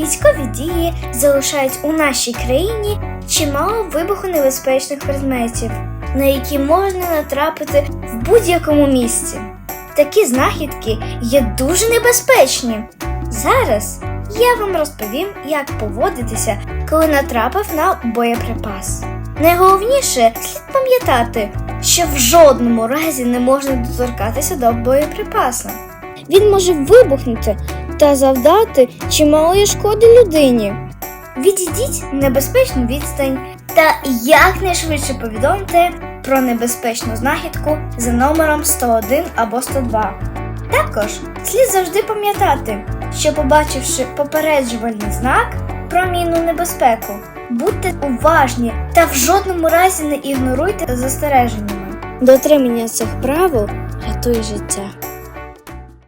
Військові дії залишають у нашій країні чимало вибухонебезпечних предметів, на які можна натрапити в будь-якому місці. Такі знахідки є дуже небезпечні. Зараз я вам розповім, як поводитися, коли натрапив на боєприпас. Найголовніше слід пам'ятати, що в жодному разі не можна доторкатися до боєприпасу. Він може вибухнути та завдати чималої шкоди людині. Відійдіть небезпечну відстань та якнайшвидше повідомте про небезпечну знахідку за номером 101 або 102. Також слід завжди пам'ятати, що побачивши попереджувальний знак про мінну небезпеку, будьте уважні та в жодному разі не ігноруйте застереженнями. Дотримання цих правил рятує життя.